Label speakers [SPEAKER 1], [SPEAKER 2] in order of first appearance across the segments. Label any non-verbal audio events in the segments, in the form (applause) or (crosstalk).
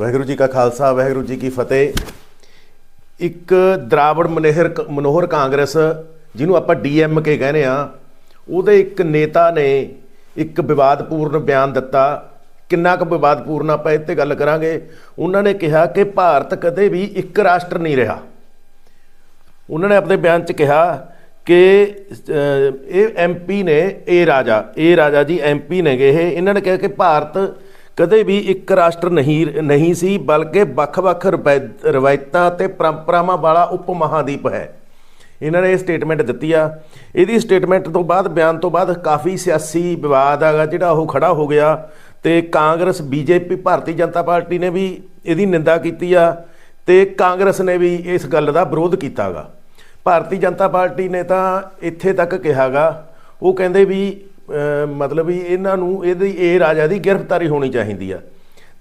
[SPEAKER 1] ਵਾਹਿਗੁਰੂ ਜੀ ਕਾ ਖਾਲਸਾ ਵਾਹਿਗੁਰੂ ਜੀ ਕੀ ਫਤਿਹ। ਇੱਕ ਦਰਾਵੜ ਮਨੋਹਰ ਮਨੋਹਰ ਕਾਂਗਰਸ ਜਿਹਨੂੰ ਆਪਾਂ ਡੀਐਮਕੇ ਕਹਿੰਦੇ ਆ ਉਹਦੇ ਇੱਕ ਨੇਤਾ ਨੇ ਇੱਕ ਵਿਵਾਦਪੂਰਨ ਬਿਆਨ ਦਿੱਤਾ। ਕਿੰਨਾ ਕੁ ਵਿਵਾਦਪੂਰਨ ਆਪਾਂ ਇਹ ਤੇ ਗੱਲ ਕਰਾਂਗੇ। ਉਹਨਾਂ ਨੇ ਕਿਹਾ ਕਿ ਭਾਰਤ ਕਦੇ ਵੀ ਇੱਕ ਰਾਸ਼ਟਰ ਨਹੀਂ ਰਿਹਾ। ਉਹਨਾਂ ਨੇ ਆਪਣੇ ਬਿਆਨ 'ਚ ਕਿਹਾ ਕਿ ਅਹ, ਇਹ ਐਮਪੀ ਨੇ ਇਹ ਰਾਜਾ ਇਹ ਰਾਜਾ ਜੀ ਐਮਪੀ ਨੇਗੇ। ਇਹ ਇਹਨਾਂ ਨੇ ਕਿਹਾ ਕਿ ਭਾਰਤ ਕਦੇ ਵੀ ਇੱਕ ਰਾਸ਼ਟਰ ਨਹੀਂ ਨਹੀਂ ਸੀ, ਬਲਕਿ ਵੱਖ-ਵੱਖ ਰਵਾਇ- ਰਵਾਇਤਾਂ ਤੇ ਪਰੰਪਰਾਵਾਂ ਵਾਲਾ ਉਪ ਮਹਾਦੀਪ ਹੈ। ਇਹਨਾਂ ਨੇ ਇਹ ਸਟੇਟਮੈਂਟ ਦਿੱਤੀ ਆ। ਇਹਦੀ ਸਟੇਟਮੈਂਟ ਤੋਂ ਬਾਅਦ, ਬਿਆਨ ਤੋਂ ਬਾਅਦ ਕਾਫੀ ਸਿਆਸੀ ਵਿਵਾਦ ਆਗਾ ਜਿਹੜਾ ਉਹ ਖੜਾ ਹੋ ਗਿਆ ਤੇ ਕਾਂਗਰਸ, ਬੀਜੇਪੀ, ਭਾਰਤੀ ਜਨਤਾ ਪਾਰਟੀ ਨੇ ਵੀ ਇਹਦੀ ਨਿੰਦਾ ਕੀਤੀ ਆ ਤੇ ਕਾਂਗਰਸ ਨੇ ਵੀ ਇਸ ਗੱਲ ਦਾ ਵਿਰੋਧ ਕੀਤਾਗਾ ਭਾਰਤੀ ਜਨਤਾ ਪਾਰਟੀ ਨੇ ਤਾਂ ਇੱਥੇ ਤੱਕ ਕਿਹਾਗਾ ਉਹ ਕਹਿੰਦੇ ਵੀ ਮਤਲਬ ਵੀ ਇਹਨਾਂ ਨੂੰ ਇਹਦੀ ਇਹ ਰਾਜਾ ਦੀ ਗ੍ਰਿਫਤਾਰੀ ਹੋਣੀ ਚਾਹੀਦੀ ਆ।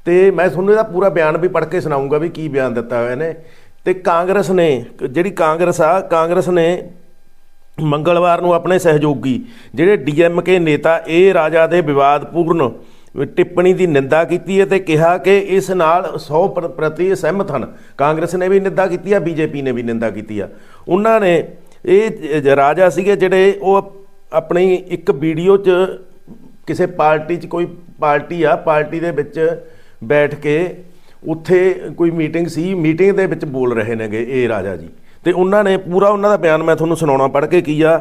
[SPEAKER 1] ਤੇ ਮੈਂ ਤੁਹਾਨੂੰ ਇਹਦਾ ਪੂਰਾ ਬਿਆਨ ਵੀ ਪੜ੍ਹ ਕੇ ਸੁਣਾਉਂਗਾ ਵੀ ਕੀ ਬਿਆਨ ਦਿੱਤਾ ਹੋਇਆ ਇਹਨੇ। ਤੇ ਕਾਂਗਰਸ ਨੇ, ਜਿਹੜੀ ਕਾਂਗਰਸ ਆ, ਕਾਂਗਰਸ ਨੇ ਮੰਗਲਵਾਰ ਨੂੰ ਆਪਣੇ ਸਹਿਯੋਗੀ ਜਿਹੜੇ ਡੀਐਮਕੇ ਨੇਤਾ, ਇਹ ਰਾਜਾ ਦੇ ਵਿਵਾਦਪੂਰਨ ਟਿੱਪਣੀ ਦੀ ਨਿੰਦਾ ਕੀਤੀ ਹੈ ਤੇ ਕਿਹਾ ਕਿ ਇਸ ਨਾਲ 100 ਪ੍ਰ- ਪ੍ਰਤੀ ਸਹਿਮਤ ਹਨ। ਕਾਂਗਰਸ ਨੇ ਵੀ ਨਿੰਦਾ ਕੀਤੀ ਆ ਬੀਜੇਪੀ ਨੇ ਵੀ ਨਿੰਦਾ ਕੀਤੀ ਆ। ਉਹਨਾਂ ਨੇ, ਇਹ ਰਾਜਾ ਸੀਗੇ ਜਿਹੜੇ ਉਹ ਆਪਣੀ ਇੱਕ ਵੀਡੀਓ 'ਚ ਕਿਸੇ ਪਾਰਟੀ 'ਚ ਕੋਈ ਪਾਰਟੀ ਆ, ਪਾਰਟੀ ਦੇ ਵਿੱਚ ਬੈਠ ਕੇ ਉੱਥੇ ਕੋਈ ਮੀਟਿੰਗ ਸੀ, ਮੀਟਿੰਗ ਦੇ ਵਿੱਚ ਬੋਲ ਰਹੇ ਨੇਗੇ ਇਹ ਰਾਜਾ ਜੀ। ਤੇ ਉਹਨਾਂ ਨੇ ਪੂਰਾ ਉਹਨਾਂ ਦਾ ਬਿਆਨ ਮੈਂ ਤੁਹਾਨੂੰ ਸੁਣਾਉਣਾ, ਪੜ੍ਹ ਕੇ ਕੀ ਆ?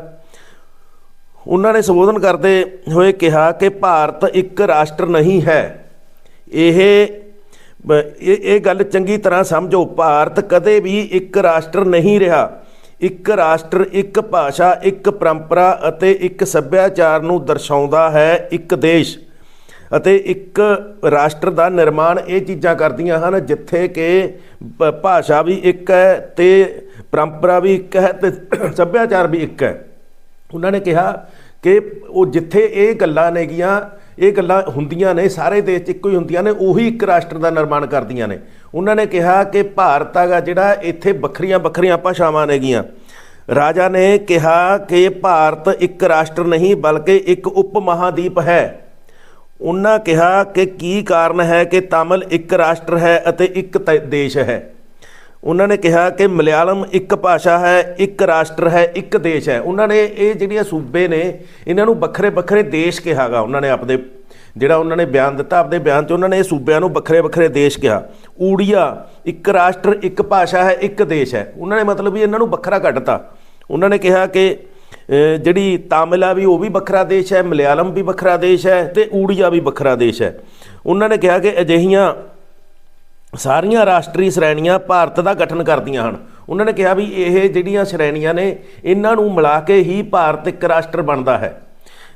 [SPEAKER 1] ਉਹਨਾਂ ਨੇ ਸੰਬੋਧਨ ਕਰਦੇ ਹੋਏ ਕਿਹਾ ਕਿ ਭਾਰਤ ਇੱਕ ਰਾਸ਼ਟਰ ਨਹੀਂ ਹੈ। ਇਹ ਇਹ ਗੱਲ ਚੰਗੀ ਤਰ੍ਹਾਂ ਸਮਝੋ, ਭਾਰਤ ਕਦੇ ਵੀ ਇੱਕ ਰਾਸ਼ਟਰ ਨਹੀਂ ਰਿਹਾ। ਇੱਕ ਰਾਸ਼ਟਰ, ਇੱਕ ਭਾਸ਼ਾ, ਇੱਕ ਪਰੰਪਰਾ ਅਤੇ ਇੱਕ ਸੱਭਿਆਚਾਰ ਨੂੰ ਦਰਸਾਉਂਦਾ ਹੈ ਇੱਕ ਦੇਸ਼ ਅਤੇ ਇੱਕ ਰਾਸ਼ਟਰ ਦਾ ਨਿਰਮਾਣ ਇਹ ਚੀਜ਼ਾਂ ਕਰਦੀਆਂ ਹਨ ਜਿੱਥੇ ਕਿ ਭਾਸ਼ਾ ਵੀ ਇੱਕ ਹੈ ਤੇ ਪਰੰਪਰਾ ਵੀ ਇੱਕ ਹੈ ਤੇ (clears throat) ਸੱਭਿਆਚਾਰ ਵੀ ਇੱਕ ਹੈ। ਉਹਨਾਂ ਨੇ ਕਿਹਾ ਕਿ ਉਹ ਜਿੱਥੇ ਇਹ ਗੱਲਾਂ ਨੇਗੀਆਂ ਇਹ ਗੱਲਾਂ ਹੁੰਦੀਆਂ ਨੇ, ਸਾਰੇ ਦੇਸ਼ 'ਚ ਇੱਕੋ ਹੀ ਹੁੰਦੀਆਂ ਨੇ, ਉਹੀ ਇੱਕ ਰਾਸ਼ਟਰ ਦਾ ਨਿਰਮਾਣ ਕਰਦੀਆਂ ਨੇ। ਉਹਨਾਂ ਨੇ ਕਿਹਾ ਕਿ ਭਾਰਤ ਹੈਗਾ ਜਿਹੜਾ ਇੱਥੇ ਵੱਖਰੀਆਂ ਵੱਖਰੀਆਂ ਭਾਸ਼ਾਵਾਂ ਨੇਗੀਆਂ ਰਾਜਾ ਨੇ ਕਿਹਾ ਕਿ ਭਾਰਤ ਇੱਕ ਰਾਸ਼ਟਰ ਨਹੀਂ, ਬਲਕਿ ਇੱਕ ਉਪ ਮਹਾਦੀਪ ਹੈ। ਉਹਨਾਂ ਕਿਹਾ ਕਿ ਕੀ ਕਾਰਨ ਹੈ ਕਿ ਤਾਮਿਲ ਇੱਕ ਰਾਸ਼ਟਰ ਹੈ ਅਤੇ ਇੱਕ ਤ- ਦੇਸ਼ ਹੈ। ਉਹਨਾਂ ਨੇ ਕਿਹਾ ਕਿ ਮਲਿਆਲਮ ਇੱਕ ਭਾਸ਼ਾ ਹੈ, ਇੱਕ ਰਾਸ਼ਟਰ ਹੈ, ਇੱਕ ਦੇਸ਼ ਹੈ। ਉਹਨਾਂ ਨੇ ਇਹ ਜਿਹੜੀਆਂ ਸੂਬੇ ਨੇ, ਇਹਨਾਂ ਨੂੰ ਵੱਖਰੇ ਵੱਖਰੇ ਦੇਸ਼ ਕਿਹਾਗਾ ਉਹਨਾਂ ਨੇ ਆਪਦੇ, ਜਿਹੜਾ ਉਹਨਾਂ ਨੇ ਬਿਆਨ ਦਿੱਤਾ, ਆਪਦੇ ਬਿਆਨ 'ਚ ਉਹਨਾਂ ਨੇ ਇਹ ਸੂਬਿਆਂ ਨੂੰ ਵੱਖਰੇ ਵੱਖਰੇ ਦੇਸ਼ ਕਿਹਾ। ਊੜੀਆ, ਇੱਕ ਰਾਸ਼ਟਰ, ਇੱਕ ਭਾਸ਼ਾ ਹੈ, ਇੱਕ ਦੇਸ਼ ਹੈ। ਉਹਨਾਂ ਨੇ ਮਤਲਬ ਵੀ ਇਹਨਾਂ ਨੂੰ ਵੱਖਰਾ ਕੱਢਤਾ। ਉਹਨਾਂ ਨੇ ਕਿਹਾ ਕਿ ਜਿਹੜੀ ਤਾਮਿਲ ਆ ਵੀ ਉਹ ਵੀ ਵੱਖਰਾ ਦੇਸ਼ ਹੈ, ਮਲਿਆਲਮ ਵੀ ਵੱਖਰਾ ਦੇਸ਼ ਹੈ ਤੇ ਊੜੀਆ ਵੀ ਵੱਖਰਾ ਦੇਸ਼ ਹੈ। ਉਹਨਾਂ ਨੇ ਕਿਹਾ ਕਿ ਅਜਿਹੀਆਂ ਸਾਰੀਆਂ ਰਾਸ਼ਟਰੀ ਸ਼੍ਰੇਣੀਆਂ ਭਾਰਤ ਦਾ ਗਠਨ ਕਰਦੀਆਂ ਹਨ। ਉਹਨਾਂ ਨੇ ਕਿਹਾ ਵੀ ਇਹ ਜਿਹੜੀਆਂ ਸ਼੍ਰੇਣੀਆਂ ਨੇ, ਇਹਨਾਂ ਨੂੰ ਮਿਲਾ ਕੇ ਹੀ ਭਾਰਤ ਇੱਕ ਰਾਸ਼ਟਰ ਬਣਦਾ ਹੈ।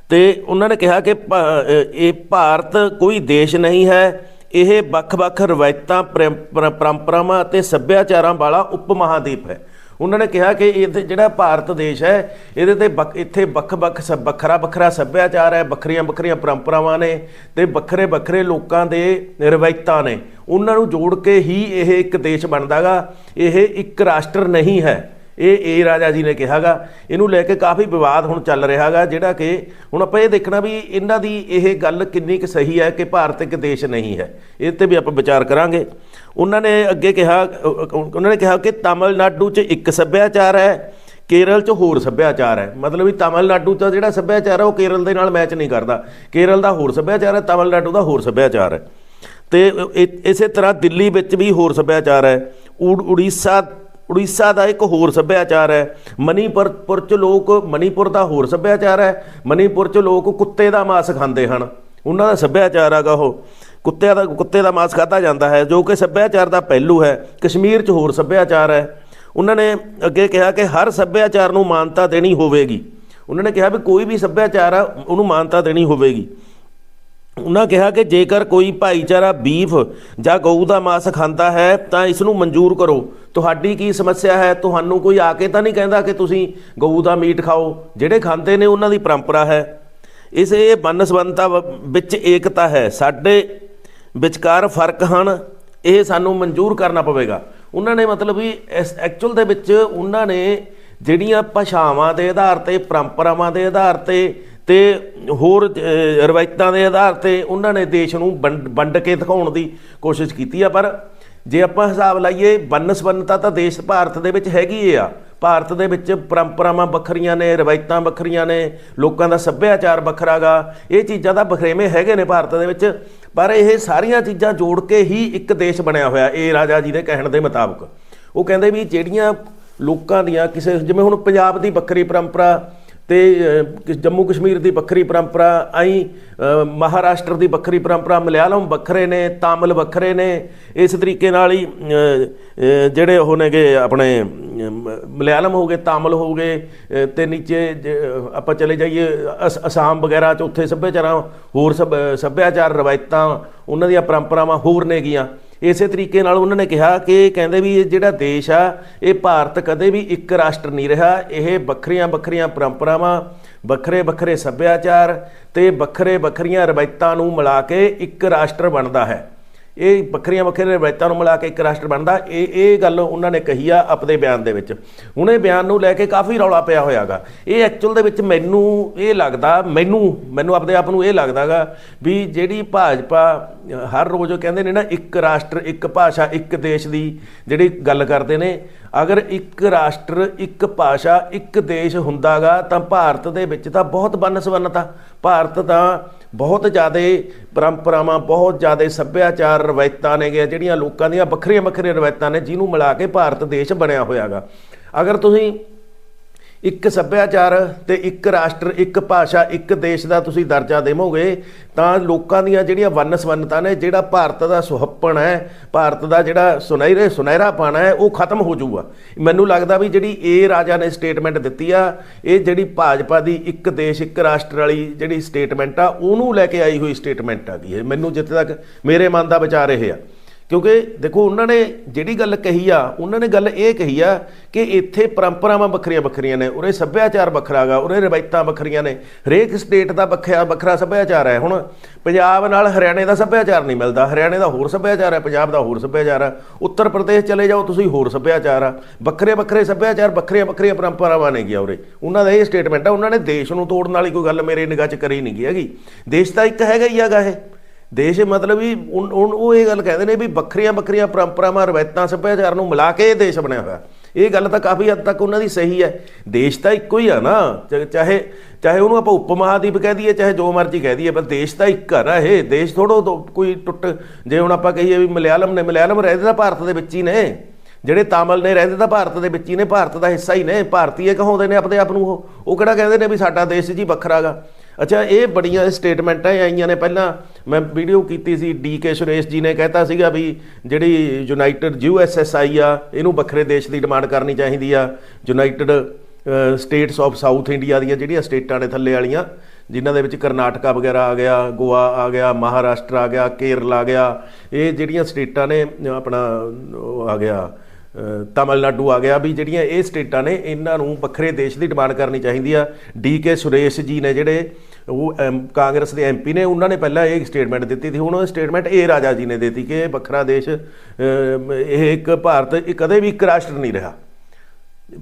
[SPEAKER 1] ਤੇ ਉਹਨਾਂ ਨੇ ਕਿਹਾ ਕਿ ਭਾ- ਇਹ ਭਾਰਤ ਕੋਈ ਦੇਸ਼ ਨਹੀਂ ਹੈ। ਇਹ ਵੱਖ-ਵੱਖ ਰਵਾਇਤਾਂ, ਪ੍ਰੰ- ਪਰੰਪਰਾਵਾਂ ਅਤੇ ਸੱਭਿਆਚਾਰਾਂ ਵਾਲਾ ਉਪ ਮਹਾਦੀਪ ਹੈ। ਉਹਨਾਂ ਨੇ ਕਿਹਾ ਕਿ ਇਹ ਜਿਹੜਾ ਭਾਰਤ ਦੇਸ਼ ਹੈ, ਇਹਦੇ ਤੇ ਵੱਖ- ਇੱਥੇ ਵੱਖ-ਵੱਖ ਸਭ ਵੱਖਰਾ ਵੱਖਰਾ ਸੱਭਿਆਚਾਰ ਹੈ ਵੱਖਰੀਆਂ ਵੱਖਰੀਆਂ ਪਰੰਪਰਾਵਾਂ ਨੇ ਤੇ ਵੱਖਰੇ ਵੱਖਰੇ ਲੋਕਾਂ ਦੇ ਰਵਾਇਤਾਂ ਨੇ। ਉਹਨਾਂ ਨੂੰ ਜੋੜ ਕੇ ਹੀ ਇਹ ਇੱਕ ਦੇਸ਼ ਬਣਦਾਗਾ ਇਹ ਇੱਕ ਰਾਸ਼ਟਰ ਨਹੀਂ ਹੈ। ਇਹ ਏ ਰਾਜਾ ਜੀ ਨੇ ਕਿਹਾਗਾ, ਇਹਨੂੰ ਲੈ ਕੇ ਕਾਫੀ ਵਿਵਾਦ ਹੁਣ ਚੱਲ ਰਿਹਾਗਾ, ਜਿਹੜਾ ਕਿ ਹੁਣ ਆਪਾਂ ਇਹ ਦੇਖਣਾ ਵੀ ਇਹਨਾਂ ਦੀ ਇਹ ਗੱਲ ਕਿੰਨੀ ਕੁ ਸਹੀ ਹੈ ਕਿ ਭਾਰਤ ਇੱਕ ਦੇਸ਼ ਨਹੀਂ ਹੈ। ਇਹ ਤੇ ਵੀ ਆਪਾਂ ਵਿਚਾਰ ਕਰਾਂਗੇ। ਉਹਨਾਂ ਨੇ ਅੱਗੇ ਕਿਹਾ, ਉਹਨਾਂ ਨੇ ਕਿਹਾ ਕਿ ਤਾਮਿਲਨਾਡੂ 'ਚ ਇੱਕ ਸੱਭਿਆਚਾਰ ਹੈ, ਕੇਰਲ 'ਚ ਹੋਰ ਸੱਭਿਆਚਾਰ ਹੈ। ਮਤਲਬ ਵੀ ਤਾਮਿਲਨਾਡੂ ਦਾ ਜਿਹੜਾ ਸੱਭਿਆਚਾਰ ਹੈ, ਉਹ ਕੇਰਲ ਦੇ ਨਾਲ ਮੈਚ ਨਹੀਂ ਕਰਦਾ। ਕੇਰਲ ਦਾ ਹੋਰ ਸੱਭਿਆਚਾਰ ਹੈ, ਤਾਮਿਲਨਾਡੂ ਦਾ ਹੋਰ ਸੱਭਿਆਚਾਰ ਹੈ। ਤੇ ਇਸੇ ਤਰ੍ਹਾਂ ਦਿੱਲੀ ਵਿੱਚ ਵੀ ਹੋਰ ਸੱਭਿਆਚਾਰ ਹੈ। ਉੜ- ਉੜੀਸਾ ਉੜੀਸਾ ਦਾ ਇੱਕ ਹੋਰ ਸੱਭਿਆਚਾਰ ਹੈ। ਮਨੀਪੁਰ ਪੁਰ ਚ ਲੋਕ ਮਨੀਪੁਰ ਦਾ ਹੋਰ ਸੱਭਿਆਚਾਰ ਹੈ। ਮਨੀਪੁਰ ਚ ਲੋਕ ਕੁੱਤੇ ਦਾ ਮਾਸ ਖਾਂਦੇ ਹਨ। ਉਹਨਾਂ ਦਾ ਸੱਭਿਆਚਾਰ ਹੈਗਾ ਉਹ। ਕੁੱਤਿਆਂ ਦਾ, ਕੁੱਤੇ ਦਾ ਮਾਸ ਖਾਧਾ ਜਾਂਦਾ ਹੈ, ਜੋ ਕਿ ਸੱਭਿਆਚਾਰ ਦਾ ਪਹਿਲੂ ਹੈ। ਕਸ਼ਮੀਰ ਚ ਹੋਰ ਸੱਭਿਆਚਾਰ ਹੈ। ਉਹਨਾਂ ਨੇ ਅੱਗੇ ਕਿਹਾ ਕਿ ਹਰ ਸੱਭਿਆਚਾਰ ਨੂੰ ਮਾਨਤਾ ਦੇਣੀ ਹੋਵੇਗੀ। ਉਹਨਾਂ ਨੇ ਕਿਹਾ ਵੀ ਕੋਈ ਵੀ ਸੱਭਿਆਚਾਰ ਆ, ਉਹਨੂੰ ਮਾਨਤਾ ਦੇਣੀ ਹੋਵੇਗੀ। ਉਹਨਾਂ ਕਿਹਾ ਕਿ ਜੇਕਰ ਕੋਈ ਭਾਈਚਾਰਾ ਬੀਫ ਜਾਂ ਗਊ ਦਾ ਮਾਸ ਖਾਂਦਾ ਹੈ, ਤਾਂ ਇਸ ਨੂੰ ਮਨਜ਼ੂਰ ਕਰੋ। ਤੁਹਾਡੀ ਕੀ ਸਮੱਸਿਆ ਹੈ? ਤੁਹਾਨੂੰ ਕੋਈ ਆ ਕੇ ਤਾਂ ਨਹੀਂ ਕਹਿੰਦਾ ਕਿ ਤੁਸੀਂ ਗਊ ਦਾ ਮੀਟ ਖਾਓ? ਜਿਹੜੇ ਖਾਂਦੇ ਨੇ, ਉਹਨਾਂ ਦੀ ਪਰੰਪਰਾ ਹੈ। ਇਸ ਇਹ ਬਨਸਬੰਤਾ ਵਿੱਚ ਏਕਤਾ ਹੈ। ਸਾਡੇ ਵਿਚਕਾਰ ਫ਼ਰਕ ਹਨ। ਇਹ ਸਾਨੂੰ ਮਨਜ਼ੂਰ ਕਰਨਾ ਪਵੇਗਾ। ਉਹਨਾਂ ਨੇ ਮਤਲਬ ਵੀ ਇਸ ਐਕਚੁਅਲ ਦੇ ਵਿੱਚ ਉਹਨਾਂ ਨੇ ਜਿਹੜੀਆਂ ਭਾਸ਼ਾਵਾਂ ਦੇ ਆਧਾਰ ਤੇ, ਪਰੰਪਰਾਵਾਂ ਦੇ ਆਧਾਰ ਤੇ ਤੇ ਹੋਰ ਰਵਾਇਤਾਂ ਦੇ ਆਧਾਰ ਤੇ ਉਹਨਾਂ ਨੇ ਦੇਸ਼ ਨੂੰ ਵੰਡ ਵੰਡ ਕੇ ਦਿਖਾਉਣ ਦੀ ਕੋਸ਼ਿਸ਼ ਕੀਤੀ ਆ, ਪਰ ਜੇ ਆਪਾਂ ਹਿਸਾਬ ਲਾਈਏ ਵੰਨ-ਸਵੰਨਤਾ ਤਾਂ ਦੇਸ਼ ਭਾਰਤ ਦੇ ਵਿੱਚ ਹੈਗੀ ਆ। ਭਾਰਤ ਦੇ ਵਿੱਚ ਪਰੰਪਰਾਵਾਂ ਵੱਖਰੀਆਂ ਨੇ, ਰਵਾਇਤਾਂ ਵੱਖਰੀਆਂ ਨੇ, ਲੋਕਾਂ ਦਾ ਸੱਭਿਆਚਾਰ ਵੱਖਰਾਗਾ ਇਹ ਚੀਜ਼ਾਂ ਦਾ ਬਖਰੇਵੇਂ ਹੈਗੇ ਨੇ ਭਾਰਤ ਦੇ ਵਿੱਚ, ਪਰ ਇਹ ਸਾਰੀਆਂ ਚੀਜ਼ਾਂ ਜੋੜ ਕੇ ਹੀ ਇੱਕ ਦੇਸ਼ ਬਣਿਆ ਹੋਇਆ ਇਹ ਰਾਜਾ ਜੀ ਦੇ ਕਹਿਣ ਦੇ ਮੁਤਾਬਕ। ਉਹ ਕਹਿੰਦੇ ਵੀ ਜਿਹੜੀਆਂ ਲੋਕਾਂ ਦੀਆਂ, ਕਿਸੇ, ਜਿਵੇਂ ਹੁਣ ਪੰਜਾਬ ਦੀ ਵੱਖਰੀ ਪਰੰਪਰਾ ਤੇ ਜੰਮੂ ਕਸ਼ਮੀਰ ਦੀ ਵੱਖਰੀ ਪਰੰਪਰਾ ਆਈ ਮਹਾਰਾਸ਼ਟਰ ਦੀ ਵੱਖਰੀ ਪਰੰਪਰਾ ਮਲਿਆਲਮ ਵੱਖਰੇ ਨੇ ਤਾਮਿਲ ਵੱਖਰੇ ਨੇ। ਇਸ ਤਰੀਕੇ ਨਾਲ ਹੀ ਜਿਹੜੇ ਉਹ ਨੇਗੇ ਆਪਣੇ ਅਮ, ਮਲਿਆਲਮ ਹੋ ਗਏ ਤਾਮਿਲ ਹੋ ਗਏ ਅਹ, ਤੇ ਨੀਚੇ ਜ- ਆਪਾਂ ਚਲੇ ਜਾਈਏ ਅਸ- ਅਸਾਮ ਵਗੈਰਾ ਚ ਉੱਥੇ ਸੱਭਿਆਚਾਰਾਂ ਹੋਰ ਸੱਭ- ਸੱਭਿਆਚਾਰ ਰਵਾਇਤਾਂ ਉਹਨਾਂ ਦੀਆਂ ਪਰੰਪਰਾਵਾਂ ਹੋਰ ਨੇਗੀਆਂ। ਇਸੇ ਤਰੀਕੇ ਨਾਲ ਉਹਨਾਂ ਨੇ ਕਿਹਾ ਕਿ ਕਹਿੰਦੇ ਵੀ ਇਹ ਜਿਹੜਾ ਦੇਸ਼ ਆ, ਇਹ ਭਾਰਤ ਕਦੇ ਵੀ ਇੱਕ ਰਾਸ਼ਟਰ ਨਹੀਂ ਰਿਹਾ। ਇਹ ਵੱਖਰੀਆਂ ਵੱਖਰੀਆਂ ਪਰੰਪਰਾਵਾਂ, ਵੱਖਰੇ ਵੱਖਰੇ ਸੱਭਿਆਚਾਰ ਤੇ ਵੱਖਰੇ ਵੱਖਰੀਆਂ ਰਵਾਇਤਾਂ ਨੂੰ ਮਿਲਾ ਕੇ ਇੱਕ ਰਾਸ਼ਟਰ ਬਣਦਾ ਹੈ। ਇਹ ਵੱਖਰੀਆਂ ਵੱਖਰੀਆਂ ਰਵਾਇਤਾਂ ਨੂੰ ਮਿਲਾ ਕੇ ਇੱਕ ਰਾਸ਼ਟਰ ਬਣਦਾ, ਇਹ ਇਹ ਗੱਲ ਉਹਨਾਂ ਨੇ ਕਹੀ ਆ ਆਪਣੇ ਬਿਆਨ ਦੇ ਵਿੱਚ। ਹੁਣ ਇਹ ਬਿਆਨ ਨੂੰ ਲੈ ਕੇ ਕਾਫੀ ਰੌਲਾ ਪਿਆ ਹੋਇਆਗਾ। ਇਹ ਐਕਚੁਅਲ ਦੇ ਵਿੱਚ ਮੈਨੂੰ ਇਹ ਲੱਗਦਾ, ਮੈਨੂੰ ਮੈਨੂੰ ਆਪਣੇ ਆਪ ਨੂੰ ਇਹ ਲੱਗਦਾਗਾ ਵੀ ਜਿਹੜੀ ਭਾਜਪਾ, ਹਰ ਰੋਜ਼ ਕਹਿੰਦੇ ਨੇ ਨਾ, ਇੱਕ ਰਾਸ਼ਟਰ, ਇੱਕ ਭਾਸ਼ਾ, ਇੱਕ ਦੇਸ਼ ਦੀ ਜਿਹੜੀ ਗੱਲ ਕਰਦੇ ਨੇ, ਅਗਰ ਇੱਕ ਰਾਸ਼ਟਰ, ਇੱਕ ਭਾਸ਼ਾ, ਇੱਕ ਦੇਸ਼ ਹੁੰਦਾਗਾ ਤਾਂ ਭਾਰਤ ਦੇ ਵਿੱਚ ਤਾਂ ਬਹੁਤ ਬੰਨ ਸਬੰਨਤਾ ਭਾਰਤ ਤਾਂ ਬਹੁਤ ਜ਼ਿਆਦਾ ਪਰੰਪਰਾਵਾਂ, ਬਹੁਤ ਜ਼ਿਆਦਾ ਸੱਭਿਆਚਾਰ ਰਵਾਇਤਾਂ ਨੇਗੇ ਜਿਹੜੀਆਂ ਲੋਕਾਂ ਦੀਆਂ ਵੱਖਰੀਆਂ ਵੱਖਰੀਆਂ ਰਵਾਇਤਾਂ ਨੇ, ਜਿਹਨੂੰ ਮਿਲਾ ਕੇ ਭਾਰਤ ਦੇਸ਼ ਬਣਿਆ ਹੋਇਆਗਾ। ਅਗਰ ਤੁਸੀਂ ਇੱਕ ਸੱਭਿਆਚਾਰ ਤੇ ਇੱਕ ਰਾਸ਼ਟਰ, ਇੱਕ ਭਾਸ਼ਾ, ਇੱਕ ਦੇਸ਼ ਦਾ ਤੁਸੀਂ ਦਰਜਾ ਦੇਵੋਗੇ, ਤਾਂ ਲੋਕਾਂ ਦੀਆਂ ਜਿਹੜੀਆਂ ਵੰਨ-ਸਵੰਨਤਾ ਨੇ, ਜਿਹੜਾ ਭਾਰਤ ਦਾ ਸੁਹੱਪਣ ਹੈ, ਭਾਰਤ ਦਾ ਜਿਹੜਾ ਸੁਨਹਿਰੇ ਸੁਨਹਿਰਾ ਪਾਣਾ ਹੈ, ਉਹ ਖਤਮ ਹੋ ਜਾਊਗਾ। ਮੈਨੂੰ ਲੱਗਦਾ ਵੀ ਜਿਹੜੀ ਇਹ ਰਾਜਾ ਨੇ ਸਟੇਟਮੈਂਟ ਦਿੱਤੀ ਆ, ਇਹ ਜਿਹੜੀ ਭਾਜਪਾ ਦੀ ਇੱਕ ਦੇਸ਼, ਇੱਕ ਰਾਸ਼ਟਰ ਵਾਲੀ ਜਿਹੜੀ ਸਟੇਟਮੈਂਟ ਆ, ਉਹਨੂੰ ਲੈ ਕੇ ਆਈ ਹੋਈ ਸਟੇਟਮੈਂਟ ਆ ਗਈ ਇਹ ਮੈਨੂੰ ਜਿੱਥੇ ਤੱਕ ਮੇਰੇ ਮਨ ਦਾ ਵਿਚਾਰ ਇਹ ਆ। ਕਿਉਂਕਿ ਦੇਖੋ ਉਹਨਾਂ ਨੇ ਜਿਹੜੀ ਗੱਲ ਕਹੀ ਆ, ਉਹਨਾਂ ਨੇ ਗੱਲ ਇਹ ਕਹੀ ਆ ਕਿ ਇੱਥੇ ਪਰੰਪਰਾਵਾਂ ਵੱਖਰੀਆਂ ਵੱਖਰੀਆਂ ਨੇ, ਉਰੇ ਸੱਭਿਆਚਾਰ ਵੱਖਰਾ ਗਾ, ਉਰੇ ਰਵਾਇਤਾਂ ਵੱਖਰੀਆਂ ਨੇ, ਹਰੇਕ ਸਟੇਟ ਦਾ ਵੱਖਰਾ ਵੱਖਰਾ ਸੱਭਿਆਚਾਰ ਹੈ। ਹੁਣ ਪੰਜਾਬ ਨਾਲ ਹਰਿਆਣੇ ਦਾ ਸੱਭਿਆਚਾਰ ਨਹੀਂ ਮਿਲਦਾ, ਹਰਿਆਣੇ ਦਾ ਹੋਰ ਸੱਭਿਆਚਾਰ ਹੈ, ਪੰਜਾਬ ਦਾ ਹੋਰ ਸੱਭਿਆਚਾਰ ਹੈ, ਉੱਤਰ ਪ੍ਰਦੇਸ਼ ਚਲੇ ਜਾਓ, ਤੁਸੀਂ ਹੋਰ ਸੱਭਿਆਚਾਰ ਆ। ਵੱਖਰੇ ਵੱਖਰੇ ਸੱਭਿਆਚਾਰ, ਵੱਖਰੀਆਂ ਵੱਖਰੀਆਂ ਪਰੰਪਰਾਵਾਂ ਨੇ ਗਿਆ ਉਰੇ। ਉਹਨਾਂ ਦਾ ਇਹ ਸਟੇਟਮੈਂਟ ਆ, ਉਹਨਾਂ ਨੇ ਦੇਸ਼ ਨੂੰ ਤੋੜਨ ਵਾਲੀ ਕੋਈ ਗੱਲ ਮੇਰੇ ਨਿਗਾਹ 'ਚ ਕਰੀ ਨਹੀਂ ਗਈ ਹੈਗੀ। ਦੇਸ਼ ਤਾਂ ਇੱਕ ਹੈਗਾ ਹੀ ਹੈਗਾ ਇਹ। ਦੇਸ਼ ਮਤਲਬ ਵੀ ਉਨ- ਉਨ- ਉਹ ਇਹ ਗੱਲ ਕਹਿੰਦੇ ਨੇ ਵੀ ਵੱਖਰੀਆਂ ਵੱਖਰੀਆਂ ਪਰੰਪਰਾਵਾਂ, ਰਵਾਇਤਾਂ ਸੱਭਿਆਚਾਰ ਨੂੰ ਮਿਲਾ ਕੇ ਇਹ ਦੇਸ਼ ਬਣਿਆ ਹੋਇਆ। ਇਹ ਗੱਲ ਤਾਂ ਕਾਫੀ ਹੱਦ ਤੱਕ ਉਹਨਾਂ ਦੀ ਸਹੀ ਹੈ। ਦੇਸ਼ ਤਾਂ ਇੱਕੋ ਹੀ ਆ ਨਾ। ਚਾਹੇ ਚਾਹੇ ਉਹਨੂੰ ਆਪਾਂ ਉਪ ਮਹਾਦੀਪ ਕਹਿ ਦਈਏ, ਚਾਹੇ ਜੋ ਮਰਜ਼ੀ ਕਹਿ ਦਈਏ, ਪਰ ਦੇਸ਼ ਤਾਂ ਇੱਕ ਆ ਨਾ ਇਹ। ਦੇਸ਼ ਥੋੜੋ ਕੋਈ ਟੁੱਟ ਜੇ ਹੁਣ ਆਪਾਂ ਕਹੀਏ ਵੀ ਮਲਿਆਲਮ ਨੇ, ਮਲਿਆਲਮ ਰਹਿੰਦੇ ਤਾਂ ਭਾਰਤ ਦੇ ਵਿੱਚ ਹੀ ਨੇ। ਜਿਹੜੇ ਤਾਮਿਲ ਨੇ ਰਹਿੰਦੇ ਤਾਂ ਭਾਰਤ ਦੇ ਵਿੱਚ ਹੀ ਨੇ। ਭਾਰਤ ਦਾ ਹਿੱਸਾ ਹੀ ਨੇ। ਭਾਰਤੀਏ ਕਹਾਉਂਦੇ ਨੇ ਆਪਣੇ ਆਪ ਨੂੰ ਉਹ। ਉਹ ਕਿਹੜਾ ਕਹਿੰਦੇ ਨੇ ਵੀ ਸਾਡਾ ਦੇਸ਼ ਜੀ ਵੱਖਰਾਗਾ ਅੱਛਾ, ਇਹ ਬੜੀਆਂ ਸਟੇਟਮੈਂਟਾਂ ਆਈਆਂ ਨੇ। ਪਹਿਲਾਂ ਮੈਂ ਵੀਡੀਓ ਕੀਤੀ ਸੀ, ਡੀ ਕੇ ਸੁਰੇਸ਼ ਜੀ ਨੇ ਕਹਿਤਾ ਸੀਗਾ ਵੀ ਜਿਹੜੀ United U S S I ਆ, ਇਹਨੂੰ ਵੱਖਰੇ ਦੇਸ਼ ਦੀ ਡਿਮਾਂਡ ਕਰਨੀ ਚਾਹੀਦੀ ਆ। United States of South India ਦੀਆਂ ਜਿਹੜੀਆਂ ਸਟੇਟਾਂ ਨੇ ਥੱਲੇ ਵਾਲੀਆਂ, ਜਿਨ੍ਹਾਂ ਦੇ ਵਿੱਚ ਕਰਨਾਟਕਾ ਵਗੈਰਾ ਆ ਗਿਆ, ਗੋਆ ਆ ਗਿਆ, ਮਹਾਰਾਸ਼ਟਰ ਆ ਗਿਆ, ਕੇਰਲ ਆ ਗਿਆ, ਇਹ ਜਿਹੜੀਆਂ ਸਟੇਟਾਂ ਨੇ ਆਪਣਾ, ਉਹ ਆ ਗਿਆ। ਤਾਮਿਲਨਾਡੂ ਆ ਗਿਆ ਵੀ ਜਿਹੜੀਆਂ ਇਹ ਸਟੇਟਾਂ ਨੇ ਇਹਨਾਂ ਨੂੰ ਵੱਖਰੇ ਦੇਸ਼ ਦੀ ਡਿਮਾਂਡ ਕਰਨੀ ਚਾਹੀਦੀ ਆ। ਡੀ ਕੇ ਸੁਰੇਸ਼ ਜੀ ਨੇ ਜਿਹੜੇ ਉਹ ਐਮ, ਕਾਂਗਰਸ ਦੇ ਐਮਪੀ ਨੇ ਉਹਨਾਂ ਨੇ ਪਹਿਲਾਂ ਇਹ ਸਟੇਟਮੈਂਟ ਦਿੱਤੀ ਸੀ। ਹੁਣ ਉਹ ਸਟੇਟਮੈਂਟ ਇਹ ਰਾਜਾ ਜੀ ਨੇ ਦਿੱਤੀ ਕਿ ਇਹ ਵੱਖਰਾ ਦੇਸ਼ ਇਹ ਇੱਕ ਭਾਰਤ ਕਦੇ ਵੀ ਇੱਕ ਰਾਸ਼ਟਰ ਨਹੀਂ ਰਿਹਾ।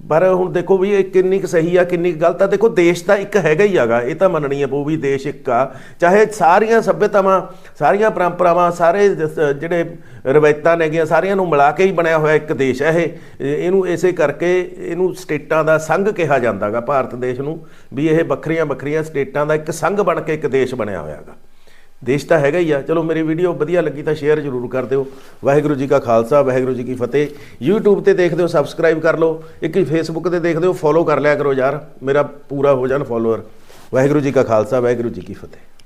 [SPEAKER 1] ਪਰ ਹੁਣ ਦੇਖੋ ਵੀ ਇਹ ਕਿੰਨੀ ਕੁ ਸਹੀ ਆ, ਕਿੰਨੀ ਕੁ ਗਲਤ ਆ। ਦੇਖੋ ਦੇਸ਼ ਤਾਂ ਇੱਕ ਹੈਗਾ ਹੀ ਹੈਗਾ, ਇਹ ਤਾਂ ਮੰਨਣੀ ਹੈ ਪਊ ਵੀ ਦੇਸ਼ ਇੱਕ ਆ। ਚਾਹੇ ਸਾਰੀਆਂ ਸੱਭਿਅਤਾਵਾਂ, ਸਾਰੀਆਂ ਪਰੰਪਰਾਵਾਂ, ਸਾਰੇ ਜ- ਜਿਹੜੇ ਰਵਾਇਤਾਂ ਨੇਗੀਆਂ ਸਾਰੀਆਂ ਨੂੰ ਮਿਲਾ ਕੇ ਹੀ ਬਣਿਆ ਹੋਇਆ ਇੱਕ ਦੇਸ਼ ਹੈ ਇਹ। ਇਹ- ਇਹਨੂੰ ਇਸੇ ਕਰਕੇ ਇਹਨੂੰ ਸਟੇਟਾਂ ਦਾ ਸੰਘ ਕਿਹਾ ਜਾਂਦਾਗਾ ਭਾਰਤ ਦੇਸ਼ ਨੂੰ, ਵੀ ਇਹ ਵੱਖਰੀਆਂ ਵੱਖਰੀਆਂ ਸਟੇਟਾਂ ਦਾ ਇੱਕ ਸੰਘ ਬਣ ਕੇ ਇੱਕ ਦੇਸ਼ ਬਣਿਆ ਹੋਇਆਗਾ ਦੇਸ਼ ਤਾਂ ਹੈਗਾ ਹੀ ਆ। ਚਲੋ ਮੇਰੀ ਵੀਡੀਓ ਵਧੀਆ ਲੱਗੀ ਤਾਂ ਸ਼ੇਅਰ ਜ਼ਰੂਰ ਕਰ ਦਿਓ। ਵਾਹਿਗੁਰੂ ਜੀ ਕਾ ਖਾਲਸਾ, ਵਾਹਿਗੁਰੂ ਜੀ ਕੀ ਫਤਿਹ। YouTube ਤੇ ਦੇਖਦੇ ਹੋ ਸਬਸਕ੍ਰਾਈਬ ਕਰ ਲਓ। ਇੱਕ Facebook ਤੇ ਦੇਖਦੇ ਹੋ ਫੋਲੋ ਕਰ ਲਿਆ ਕਰੋ ਯਾਰ। ਮੇਰਾ ਪੂਰਾ ਹੋ ਜਾਣ ਫੋਲੋਅਰ ਵਾਹਿਗੁਰੂ ਜੀ ਕਾ ਖਾਲਸਾ, ਵਾਹਿਗੁਰੂ ਜੀ ਕੀ ਫਤਿਹ।